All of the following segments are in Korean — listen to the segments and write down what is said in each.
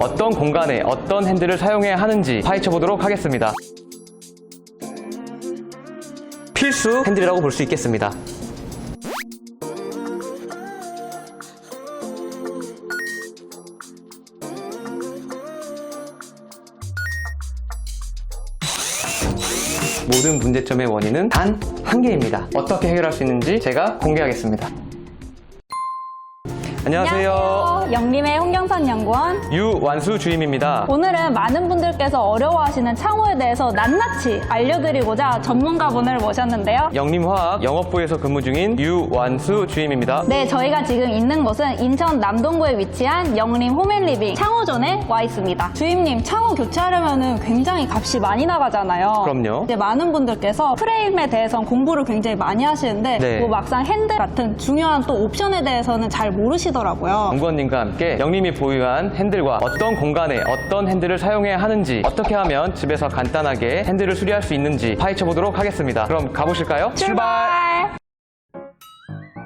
어떤 공간에 어떤 핸들을 사용해야 하는지 파헤쳐 보도록 하겠습니다. 필수 핸들이라고 볼 수 있겠습니다. 모든 문제점의 원인은 단 한 개입니다. 어떻게 해결할 수 있는지 제가 공개하겠습니다. 안녕하세요. 영림의 홍경선 연구원. 유완수 주임입니다. 오늘은 많은 분들께서 어려워하시는 창호에 대해서 낱낱이 알려드리고자 전문가분을 모셨는데요. 영림화학 영업부에서 근무 중인 유완수 주임입니다. 네, 저희가 지금 있는 곳은 인천 남동구에 위치한 영림 홈앤리빙 창호존에 와 있습니다. 주임님, 창호 교체하려면 굉장히 값이 많이 나가잖아요. 그럼요. 이제 많은 분들께서 프레임에 대해서 공부를 굉장히 많이 하시는데 네. 뭐 막상 핸들 같은 중요한 또 옵션에 대해서는 잘 모르시더라고요. 연구원님과 함께 영림이 보유한 핸들과 어떤 공간에 어떤 핸들을 사용해야 하는지 어떻게 하면 집에서 간단하게 핸들을 수리할 수 있는지 파헤쳐 보도록 하겠습니다. 그럼 가보실까요?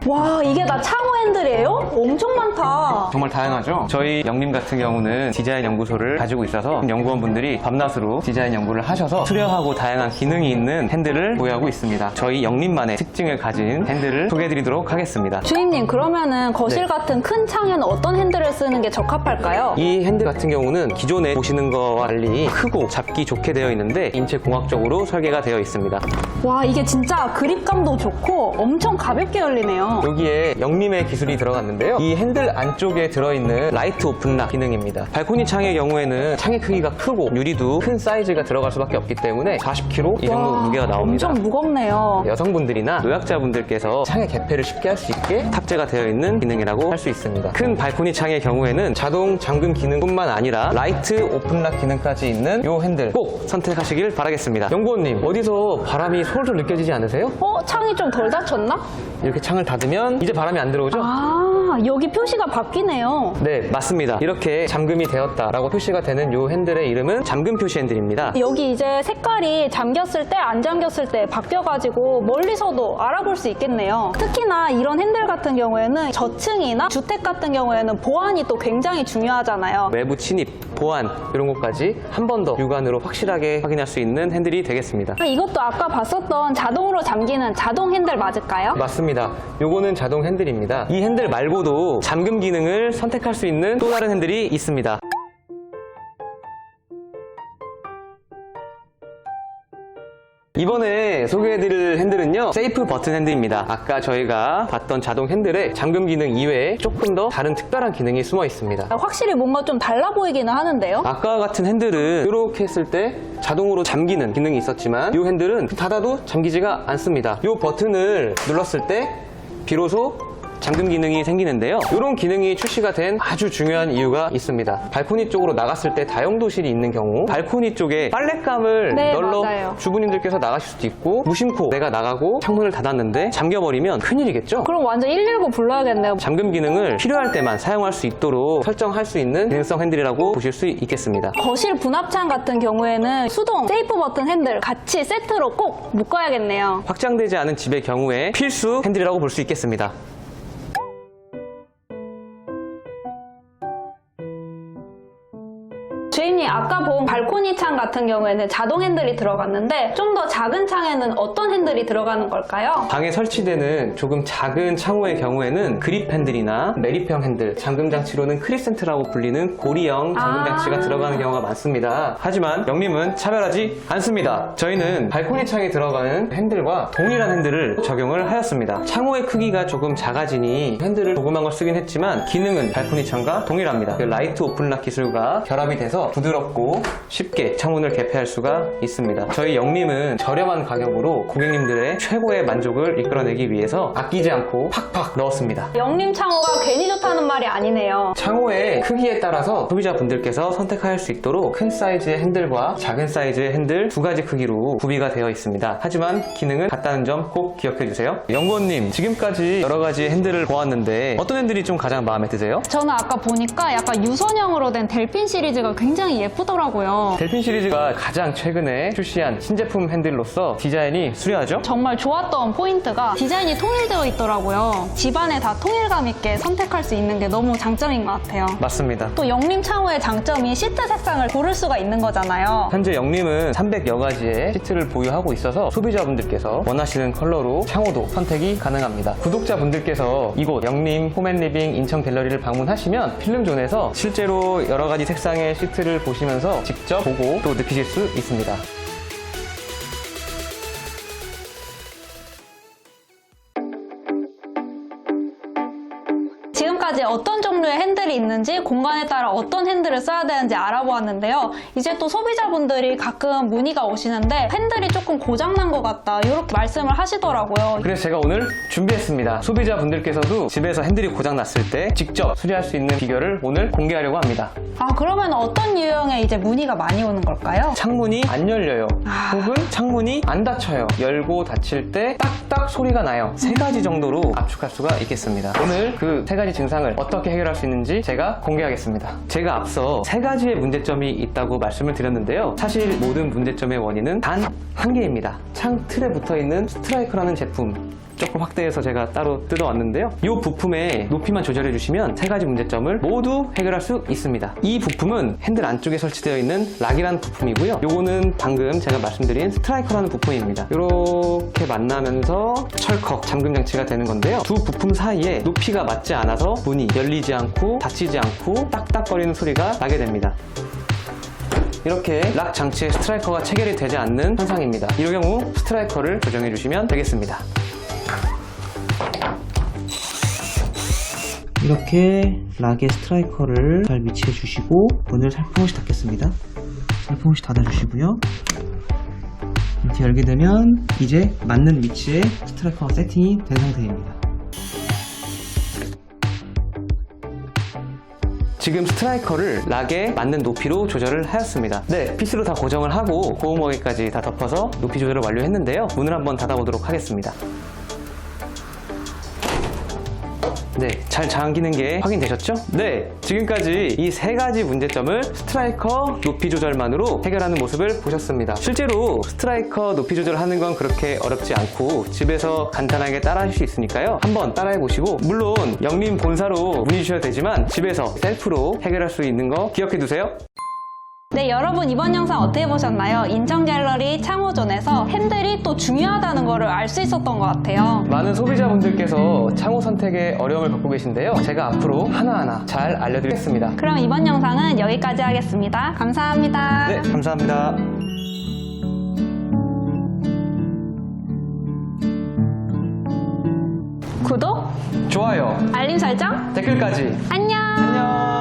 와, 이게 다 창호 핸들이에요? 엄청 많다. 정말 다양하죠? 저희 영림 같은 경우는 디자인 연구소를 가지고 있어서 연구원분들이 밤낮으로 디자인 연구를 하셔서 수려하고 다양한 기능이 있는 핸들을 보유하고 있습니다. 저희 영림만의 특징을 가진 핸들을 소개해드리도록 하겠습니다. 주임님 그러면은 거실 네. 같은 큰 창에는 어떤 핸들을 쓰는 게 적합할까요? 이 핸들 같은 경우는 기존에 보시는 거와 달리 크고 잡기 좋게 되어 있는데 인체 공학적으로 설계가 되어 있습니다. 와 이게 진짜 그립감도 좋고 엄청 가볍게 열리네요. 여기에 영림의 기술이 들어갔는데요. 이 핸들 안쪽에 들어있는 라이트 오픈락 기능입니다. 발코니 창의 경우에는 창의 크기가 크고 유리도 큰 사이즈가 들어갈 수밖에 없기 때문에 40kg 이 정도 와, 무게가 나옵니다. 엄청 무겁네요. 여성분들이나 노약자분들께서 창의 개폐를 쉽게 할 수 있게 탑재가 되어 있는 기능이라고 할 수 있습니다. 큰 발코니 창의 경우에는 자동 잠금 기능뿐만 아니라 라이트 오픈락 기능까지 있는 이 핸들 꼭 선택하시길 바라겠습니다. 연구원님 어디서 바람이 솔솔 느껴지지 않으세요? 어 창이 좀 덜 닫혔나? 이렇게 창을 닫으면 이제 바람이 안 들어오죠? 아 여기 표시가 바뀌네요. 네, 맞습니다. 이렇게 잠금이 되었다라고 표시가 되는 이 핸들의 이름은 잠금 표시 핸들입니다. 여기 이제 색깔이 잠겼을 때 안 잠겼을 때 바뀌어가지고 멀리서도 알아볼 수 있겠네요. 특히나 이런 핸들 같은 경우에는 저층이나 주택 같은 경우에는 보안이 또 굉장히 중요하잖아요. 외부 침입, 보안 이런 것까지 한 번 더 육안으로 확실하게 확인할 수 있는 핸들이 되겠습니다. 아, 이것도 아까 봤었던 자동으로 잠기는 자동 핸들 맞을까요? 맞습니다. 요거는 자동 핸들입니다. 이 핸들 말고도 잠금 기능을 선택할 수 있는 또 다른 핸들이 있습니다. 이번에 소개해드릴 핸들은요 세이프 버튼 핸들입니다 아까 저희가 봤던 자동 핸들의 잠금 기능 이외에 조금 더 다른 특별한 기능이 숨어 있습니다 확실히 뭔가 좀 달라 보이기는 하는데요. 아까 같은 핸들은 이렇게 했을 때 자동으로 잠기는 기능이 있었지만 이 핸들은 닫아도 잠기지가 않습니다. 이 버튼을 눌렀을 때 비로소 잠금 기능이 생기는데요. 이런 기능이 출시가 된 아주 중요한 이유가 있습니다. 발코니 쪽으로 나갔을 때 다용도실이 있는 경우 발코니 쪽에 빨랫감을 네, 널러 맞아요. 주부님들께서 나가실 수도 있고 무심코 내가 나가고 창문을 닫았는데 잠겨버리면 큰일이겠죠? 그럼 완전 119 불러야겠네요. 잠금 기능을 필요할 때만 사용할 수 있도록 설정할 수 있는 기능성 핸들이라고 보실 수 있겠습니다. 거실 분합창 같은 경우에는 수동 세이프 버튼 핸들 같이 세트로 꼭 묶어야겠네요. 확장되지 않은 집의 경우에 필수 핸들이라고 볼 수 있겠습니다. 아까 본 발코니 창 같은 경우에는 자동 핸들이 들어갔는데 좀 더 작은 창에는 어떤 핸들이 들어가는 걸까요? 방에 설치되는 조금 작은 창호의 경우에는 그립 핸들이나 매립형 핸들, 잠금 장치로는 크리센트라고 불리는 고리형 잠금 아. 장치가 들어가는 경우가 많습니다. 하지만 영림은 차별하지 않습니다. 저희는 발코니 창에 들어가는 핸들과 동일한 핸들을 적용을 하였습니다. 창호의 크기가 조금 작아지니 핸들을 조그만 걸 쓰긴 했지만 기능은 발코니 창과 동일합니다. 그 라이트 오픈락 기술과 결합이 돼서 부드럽고 쉽게 창문을 개폐할 수가 있습니다. 저희 영림은 저렴한 가격으로 고객님들의 최고의 만족을 이끌어내기 위해서 아끼지 않고 팍팍 넣었습니다. 영림 창호가 괜히 좋다는 말이 아니네요. 창호의 크기에 따라서 소비자분들께서 선택할 수 있도록 큰 사이즈의 핸들과 작은 사이즈의 핸들 두 가지 크기로 구비가 되어 있습니다. 하지만 기능은 같다는 점 꼭 기억해 주세요. 연구원님, 지금까지 여러 가지 핸들을 보았는데 어떤 핸들이 좀 가장 마음에 드세요? 저는 아까 보니까 약간 유선형으로 된 델핀 시리즈가 굉장히 굉장히 예쁘더라고요. 델핀 시리즈가 가장 최근에 출시한 신제품 핸들로서 디자인이 수려하죠? 정말 좋았던 포인트가 디자인이 통일되어 있더라고요. 집안에 다 통일감 있게 선택할 수 있는 게 너무 장점인 것 같아요. 맞습니다. 또 영림 창호의 장점이 시트 색상을 고를 수가 있는 거잖아요. 현재 영림은 300여 가지의 시트를 보유하고 있어서 소비자분들께서 원하시는 컬러로 창호도 선택이 가능합니다. 구독자분들께서 이곳 영림 홈앤리빙 인천 갤러리를 방문하시면 필름존에서 실제로 여러 가지 색상의 시트를 보시 면서 직접 보고 또 느끼실 수 있습니다. 핸들이 있는지 공간에 따라 어떤 핸들을 써야 되는지 알아보았는데요. 이제 또 소비자분들이 가끔 문의가 오시는데 핸들이 조금 고장난 것 같다 이렇게 말씀을 하시더라고요. 그래서 제가 오늘 준비했습니다. 소비자분들께서도 집에서 핸들이 고장났을 때 직접 수리할 수 있는 비결을 오늘 공개하려고 합니다. 아 그러면 어떤 유형의 이제 문의가 많이 오는 걸까요? 창문이 안 열려요. 아. 혹은 창문이 안 닫혀요. 열고 닫힐 때 딱딱 소리가 나요. 세 가지 정도로 압축할 수가 있겠습니다. 오늘 그 세 가지 증상을 어떻게 해결할 수 있는지 제가 공개하겠습니다. 제가 앞서 세 가지의 문제점이 있다고 말씀을 드렸는데요. 사실 모든 문제점의 원인은 단 한 개입니다. 창 틀에 붙어 있는 스트라이크라는 제품. 조금 확대해서 제가 따로 뜯어왔는데요. 이 부품의 높이만 조절해 주시면 세 가지 문제점을 모두 해결할 수 있습니다. 이 부품은 핸들 안쪽에 설치되어 있는 락이라는 부품이고요. 요거는 방금 제가 말씀드린 스트라이커라는 부품입니다. 이렇게 만나면서 철컥 잠금 장치가 되는 건데요. 두 부품 사이에 높이가 맞지 않아서 문이 열리지 않고 닫히지 않고 딱딱거리는 소리가 나게 됩니다. 이렇게 락 장치에 스트라이커가 체결이 되지 않는 현상입니다. 이 경우 스트라이커를 조정해 주시면 되겠습니다. 이렇게 락의 스트라이커를 잘 위치해 주시고 문을 살포시 닫겠습니다. 살포시 닫아 주시고요. 이렇게 열게 되면 이제 맞는 위치에 스트라이커가 세팅이 된 상태입니다. 지금 스트라이커를 락에 맞는 높이로 조절을 하였습니다. 네, 피스로 다 고정을 하고 고무머리까지 다 덮어서 높이 조절을 완료했는데요. 문을 한번 닫아보도록 하겠습니다. 네, 잘 잠기는 게 확인되셨죠? 네, 지금까지 이 세 가지 문제점을 스트라이커 높이 조절만으로 해결하는 모습을 보셨습니다. 실제로 스트라이커 높이 조절하는 건 그렇게 어렵지 않고 집에서 간단하게 따라 하실 수 있으니까요. 한번 따라해 보시고 물론 영림 본사로 문의 주셔도 되지만 집에서 셀프로 해결할 수 있는 거 기억해 두세요. 네, 여러분 이번 영상 어떻게 보셨나요? 인천 갤러리 창호존에서 핸들이 또 중요하다는 거를 알수 있었던 것 같아요. 많은 소비자분들께서 창호 선택에 어려움을 겪고 계신데요. 제가 앞으로 하나하나 잘 알려드리겠습니다. 그럼 이번 영상은 여기까지 하겠습니다. 감사합니다. 네, 감사합니다. 구독, 좋아요, 알림 설정, 댓글까지. 안녕! 안녕.